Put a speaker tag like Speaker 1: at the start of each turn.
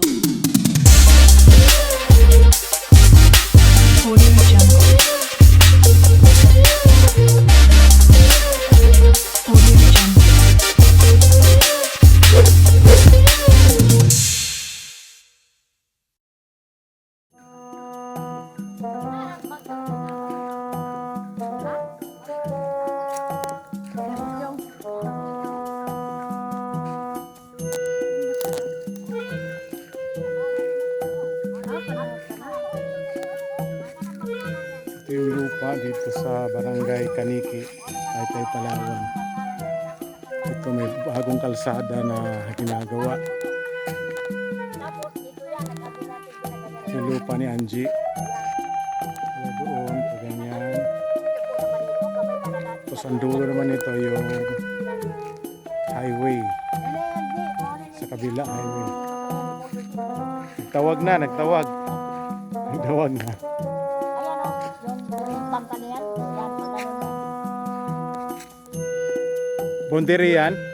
Speaker 1: you.
Speaker 2: Ito yung lupa dito sa Barangay Kaniki, Taytay Palawan. Ito may bagong kalsada na ginagawa. Yung lupa ni Angie. Kaya doon, ganyan. Tapos ang dulo naman ito yung highway. Sa kabila highway. Nagtawag na, nagtawag. Nagtawag na.
Speaker 3: Ayan o, yung bangka niyan. Yan, na.
Speaker 2: Yan.